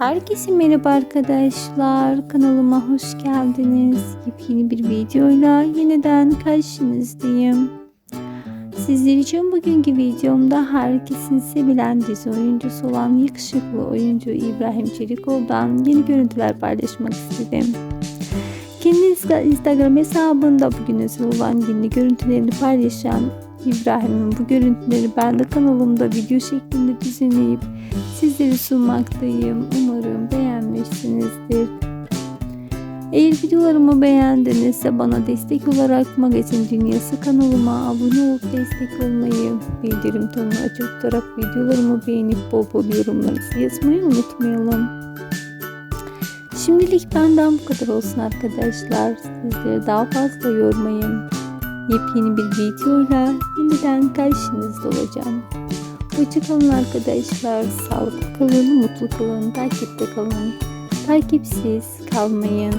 Herkese merhaba arkadaşlar. Kanalıma hoş geldiniz. Yepyeni bir videoyla yeniden karşınızdayım. Sizler için bugünkü videomda herkesin sevilen dizi oyuncusu olan yakışıklı oyuncu İbrahim Çelikoğlu'dan yeni görüntüler paylaşmak istedim. Kendi insta- Instagram hesabında bugün özel olan yeni görüntülerini paylaşan İbrahim'in bu görüntüleri ben de kanalımda video şeklinde düzenleyip sizlere sunmaktayım. Umarım beğenmişsinizdir. Eğer videolarımı beğendinizse bana destek olarak Magazin Dünyası kanalıma abone olup destek olmayı, bildirim tonunu açık tutarak videolarımı beğenip bol bol yorumlarınızı yazmayı unutmayalım. Şimdilik benden bu kadar olsun arkadaşlar. Sizleri daha fazla yormayın. Yepyeni bir videoyla yeniden karşınızda olacağım. Hoşçakalın arkadaşlar. Sağlıklı kalın, mutlu kalın, takipte kalın. Takipsiz kalmayın.